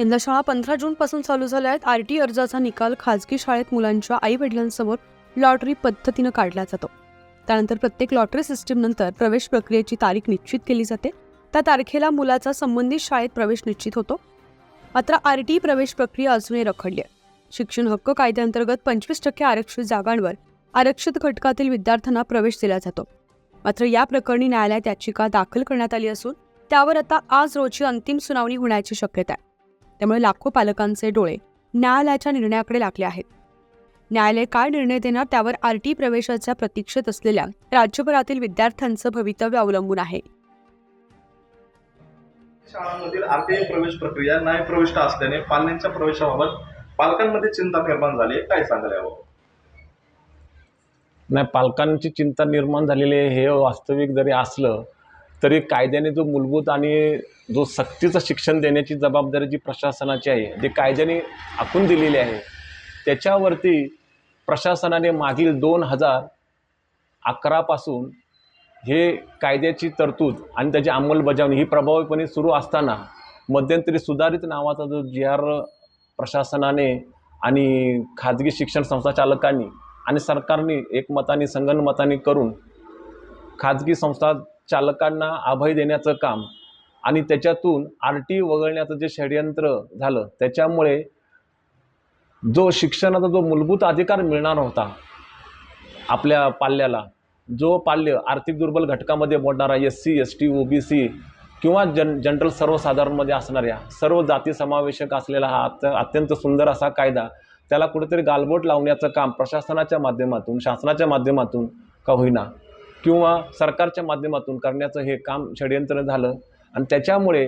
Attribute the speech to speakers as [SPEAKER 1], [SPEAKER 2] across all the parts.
[SPEAKER 1] यंदा शाळा पंधरा जूनपासून चालू झाल्या आहेत. आर टी अर्जाचा निकाल खाजगी शाळेत मुलांच्या आई वडिलांसमोर लॉटरी पद्धतीनं काढला जातो. त्यानंतर प्रत्येक लॉटरी सिस्टीमनंतर प्रवेश प्रक्रियेची तारीख निश्चित केली जाते. त्या तारखेला मुलाचा संबंधित शाळेत प्रवेश निश्चित होतो. मात्र आर टी प्रवेश प्रक्रिया अजूनही रखडली आहे. शिक्षण हक्क कायद्याअंतर्गत पंचवीस टक्के आरक्षित जागांवर आरक्षित घटकातील विद्यार्थ्यांना प्रवेश दिला जातो. मात्र या प्रकरणी न्यायालयात याचिका दाखल करण्यात आली असून त्यावर आता आज रोजी अंतिम सुनावणी होण्याची शक्यता आहे. त्यामुळे लाखो पालकांचे डोळे न्यायालयाच्या निर्णयाकडे लागले आहेत. न्यायालय काय निर्णय देणार त्यावर आर टी प्रवेशाच्या प्रतीक्षेत असलेल्या राज्यभरातील विद्यार्थ्यांचं भवितव्य अवलंबून आहे.
[SPEAKER 2] शाळांमधील आरटीआय प्रवेश प्रक्रिया नाही प्रविष्ट असल्याने पाल्यांच्या प्रवेशाबाबत पालकांमध्ये चिंता निर्माण झाली. काय याबाबत?
[SPEAKER 3] नाही पालकांची चिंता निर्माण झालेली हे वास्तविक जरी असलं तरी कायद्याने जो मूलभूत आणि जो सक्तीचं शिक्षण देण्याची जबाबदारी जी प्रशासनाची आहे जे कायद्याने आखून दिलेली आहे त्याच्यावरती प्रशासनाने मागील दोन हजार अकरापासून हे कायद्याची तरतूद आणि त्याची अंमलबजावणी ही प्रभावीपणे सुरू असताना मध्यंतरी सुधारित नावाचा जो जी आर प्रशासनाने आणि खाजगी शिक्षण संस्था चालकांनी आणि सरकारने एकमताने संगणमताने करून खाजगी संस्था चालकांना अभय देण्याचं काम आणि त्याच्यातून आर टी वगळण्याचं जे षडयंत्र झालं त्याच्यामुळे जो शिक्षणाचा जो मूलभूत अधिकार मिळणार होता आपल्या पाल्याला जो पाल्य आर्थिक दुर्बल घटकामध्ये मोडणारा S C S T O B C किंवा जन जनरल सर्वसाधारणमध्ये असणाऱ्या सर्व जाती समावेशक असलेला हा अत्यंत सुंदर असा कायदा त्याला कुठेतरी गालबोट लावण्याचं काम प्रशासनाच्या माध्यमातून शासनाच्या माध्यमातून का होईना? किंवा सरकारच्या माध्यमातून करण्याचं हे काम षडयंत्र झालं. आणि त्याच्यामुळे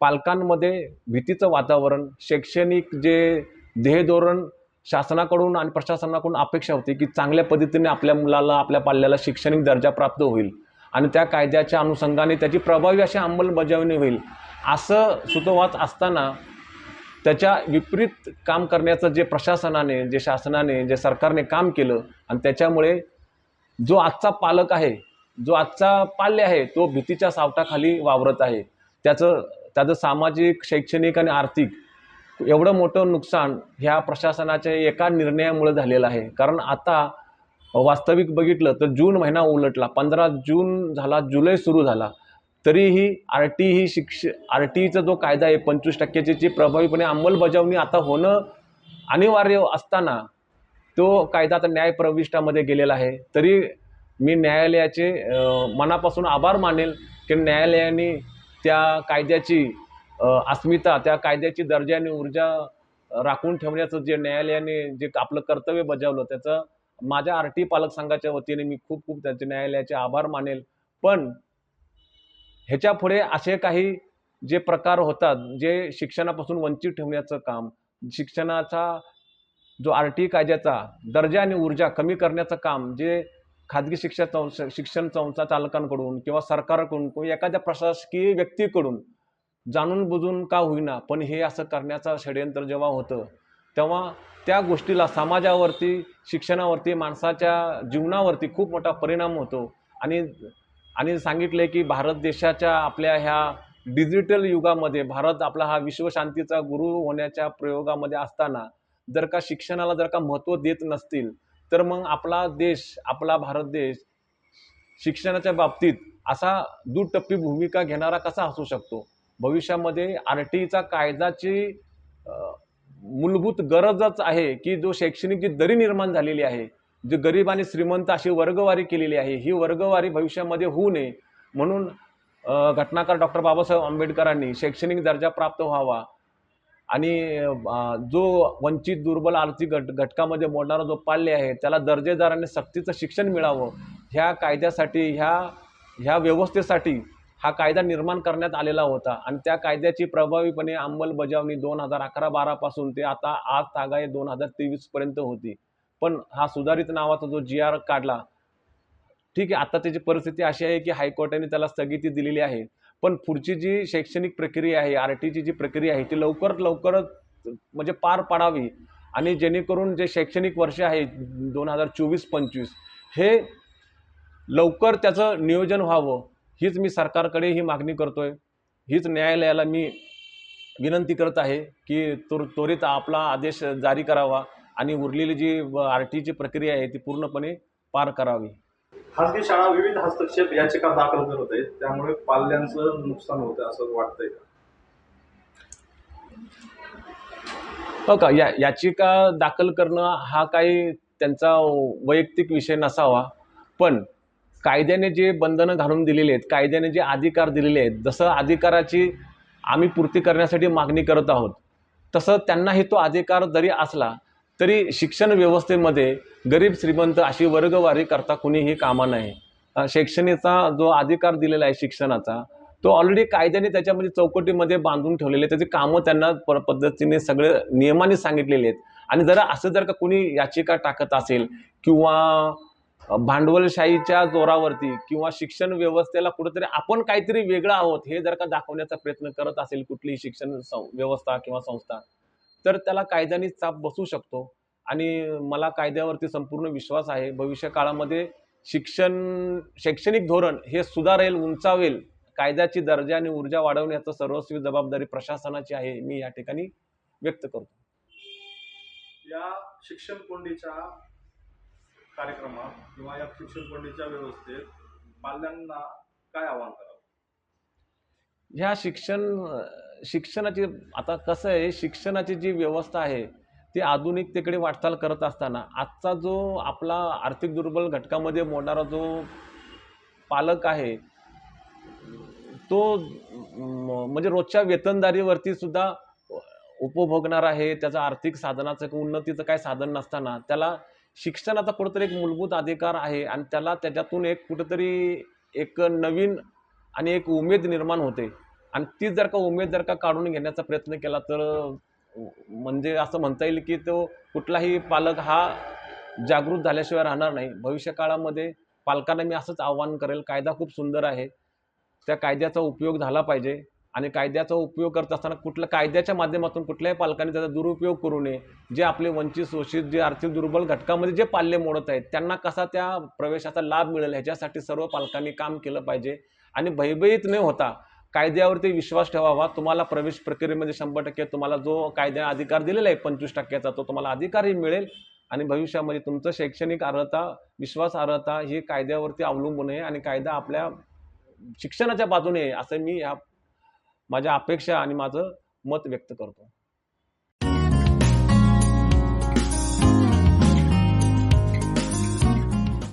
[SPEAKER 3] पालकांमध्ये भीतीचं वातावरण शैक्षणिक जे ध्येयधोरण शासनाकडून आणि प्रशासनाकडून अपेक्षा होती की चांगल्या पद्धतीने आपल्या मुलाला आपल्या पाल्याला शैक्षणिक दर्जा प्राप्त होईल आणि त्या कायद्याच्या अनुषंगाने त्याची प्रभावी अशी अंमलबजावणी होईल असं सुतोवाच असताना त्याच्या विपरीत काम करण्याचं जे प्रशासनाने जे शासनाने जे सरकारने काम केलं आणि त्याच्यामुळे जो आजचा पालक आहे जो आजचा पाल्य आहे तो भीतीच्या सावटाखाली वावरत आहे. त्याचं त्याचं सामाजिक शैक्षणिक आणि आर्थिक एवढं मोठं नुकसान ह्या प्रशासनाच्या एका निर्णयामुळे झालेलं आहे. कारण आता वास्तविक बघितलं तर जून महिना उलटला पंधरा जून झाला जुलै सुरू झाला. तरीही आर टी ही शिक्ष आर टीचा जो कायदा आहे पंचवीस टक्क्याची जी प्रभावीपणे अंमलबजावणी आता होणं अनिवार्य असताना तो कायदा आता न्यायप्रविष्टामध्ये गेलेला आहे. तरी मी न्यायालयाचे मनापासून आभार मानेल की न्यायालयाने त्या कायद्याची अस्मिता त्या कायद्याची दर्जा आणि ऊर्जा राखून ठेवण्याचं जे न्यायालयाने जे आपलं कर्तव्य बजावलं त्याचं माझ्या आर टी पालक संघाच्या वतीने मी खूप खूप त्याचे न्यायालयाचे आभार मानेल. पण ह्याच्या पुढे असे काही जे प्रकार होतात जे शिक्षणापासून वंचित ठेवण्याचं काम शिक्षणाचा जो आर टी कायद्याचा दर्जा आणि ऊर्जा कमी करण्याचं काम जे खाजगी शिक्षण संस्था शिक्षण संस्था चालकांकडून किंवा सरकारकडून किंवा एखाद्या प्रशासकीय व्यक्तीकडून जाणून बुजून का होईना पण हे असं करण्याचं षडयंत्र जेव्हा होतं तेव्हा त्या गोष्टीला समाजावरती शिक्षणावरती माणसाच्या जीवनावरती खूप मोठा परिणाम होतो. आणि आणि सांगितले की भारत देशाच्या आपल्या ह्या डिजिटल युगामध्ये भारत आपला हा विश्वशांतीचा गुरु होण्याच्या प्रयोगामध्ये असताना जर का शिक्षणाला जर का महत्त्व देत नसतील तर मग आपला देश आपला भारत देश शिक्षणाच्या बाबतीत असा दुटप्पी भूमिका घेणारा कसा असू शकतो? भविष्यामध्ये आर टीचा कायद्याची मूलभूत गरजच आहे की जो शैक्षणिक जी दरी निर्माण झालेली आहे जी गरीब आणि श्रीमंत अशी वर्गवारी केलेली आहे ही वर्गवारी भविष्यामध्ये होऊ नये. म्हणून घटनाकार डॉक्टर बाबासाहेब आंबेडकरांनी शैक्षणिक दर्जा प्राप्त व्हावा आणि जो वंचित दुर्बल आर्थिक घट घटकामध्ये मोडणारा जो पाल्य आहे त्याला दर्जेदार आणि सक्तीचं शिक्षण मिळावं ह्या कायद्यासाठी ह्या ह्या व्यवस्थेसाठी हा कायदा निर्माण करण्यात आलेला होता. आणि त्या कायद्याची प्रभावीपणे अंमलबजावणी दोन हजार अकरा बारापासून ते आता आज तागाय दोन हजार तेवीसपर्यंत होती. पण हा सुधारित नावाचा जो जी आर काढला ठीक आहे आता त्याची परिस्थिती अशी आहे की हायकोर्टाने त्याला स्थगिती दिलेली आहे. पण पुढची जी शैक्षणिक प्रक्रिया आहे आर टीची जी प्रक्रिया आहे ती लवकरात लवकरच म्हणजे पार पाडावी. आणि जेणेकरून जे शैक्षणिक वर्ष आहे दोन हजार चोवीस पंचवीस हे लवकर त्याचं नियोजन व्हावं हीच मी सरकारकडे ही मागणी करतो आहे हीच न्यायालयाला मी विनंती करत आहे की त्वर त्वरित आपला आदेश जारी करावा आणि उरलेली जी आर टीची प्रक्रिया आहे ती पूर्णपणे पार करावी.
[SPEAKER 2] खासगी शाळा विविध हस्तक्षेप याचिका दाखल करत आहेत. त्यामुळे पाल्यांचं नुकसान होतं असं वाटतंय का?
[SPEAKER 3] हो का? या याचिका दाखल करणं हा काही त्यांचा वैयक्तिक विषय नसावा. पण कायद्याने जे बंधनं घालून दिलेली आहेत कायद्याने जे अधिकार दिलेले आहेत जसं अधिकाराची आम्ही पूर्ती करण्यासाठी मागणी करत आहोत तसं त्यांनाही तो अधिकार जरी असला तरी शिक्षण व्यवस्थेमध्ये गरीब श्रीमंत अशी वर्गवारी करता कुणीही कामा नाही शैक्षणिकचा जो अधिकार दिलेला आहे शिक्षणाचा तो ऑलरेडी कायद्याने त्याच्यामध्ये चौकटीमध्ये बांधून ठेवलेले त्याची कामं त्यांना प पद्धतीने सगळे नियमाने सांगितलेले आहेत. आणि जरा असं जर का कुणी याचिका टाकत असेल किंवा भांडवलशाहीच्या जोरावरती किंवा शिक्षण व्यवस्थेला कुठंतरी आपण काहीतरी वेगळं आहोत हे जर का दाखवण्याचा प्रयत्न करत असेल कुठलीही शिक्षण सं व्यवस्था किंवा संस्था तर त्याला कायद्याने चाप बसू शकतो. आणि मला कायद्यावरती संपूर्ण विश्वास आहे. भविष्य काळामध्ये शिक्षण शैक्षणिक धोरण हे सुधारेल उंचावेल. कायद्याची दर्जा आणि ऊर्जा वाढवण्याचं सर्वस्वी जबाबदारी प्रशासनाची आहे मी या ठिकाणी व्यक्त करतो.
[SPEAKER 2] या शिक्षण कोंडीच्या कार्यक्रमात किंवा या शिक्षण कोंडीच्या व्यवस्थेत पाल्यांना काय आव्हान करावं
[SPEAKER 3] ह्या शिक्षण शिक्षणाची आता कसं आहे शिक्षणाची जी व्यवस्था आहे ती आधुनिकतेकडे वाटचाल करत असताना आजचा जो आपला आर्थिक दुर्बल घटकामध्ये मोडणारा जो पालक आहे तो म्हणजे रोजच्या वेतनदारीवरती सुद्धा उपभोगणार आहे त्याचा आर्थिक साधनाचं किंवा उन्नतीचं काय साधन नसताना त्याला शिक्षणाचा कुठंतरी एक मूलभूत अधिकार आहे आणि त्याला त्याच्यातून एक कुठंतरी एक नवीन आणि एक उमेद निर्माण होते. आणि ती जर का उमेद जर का काढून घेण्याचा प्रयत्न केला तर म्हणजे असं म्हणता येईल की तो कुठलाही पालक हा जागृत झाल्याशिवाय राहणार नाही. भविष्यकाळामध्ये पालकांना मी असंच आव्हान करेल कायदा खूप सुंदर आहे. त्या कायद्याचा उपयोग झाला पाहिजे. आणि कायद्याचा उपयोग करत असताना कुठल्या कायद्याच्या माध्यमातून कुठल्याही पालकांनी त्याचा दुरुपयोग करू नये. जे आपले वंचित शोषित जे आर्थिक दुर्बल घटकामध्ये जे पाल्य मोडत आहेत त्यांना कसा त्या प्रवेशाचा लाभ मिळेल ह्याच्यासाठी सर्व पालकांनी काम केलं पाहिजे. आणि भयभीत न होता कायद्यावरती विश्वास ठेवावा. तुम्हाला प्रवेश प्रक्रियेमध्ये शंभर टक्के तुम्हाला जो कायद्या अधिकार दिलेला आहे पंचवीस टक्क्याचा तो तुम्हाला अधिकारही मिळेल. आणि भविष्यामध्ये तुमचं शैक्षणिक अर्हता विश्वास अर्हता ही कायद्यावरती अवलंबून आहे आणि कायदा आपल्या शिक्षणाच्या बाजूने आहे असं मी या माझ्या अपेक्षा आणि माझं मत व्यक्त करतो.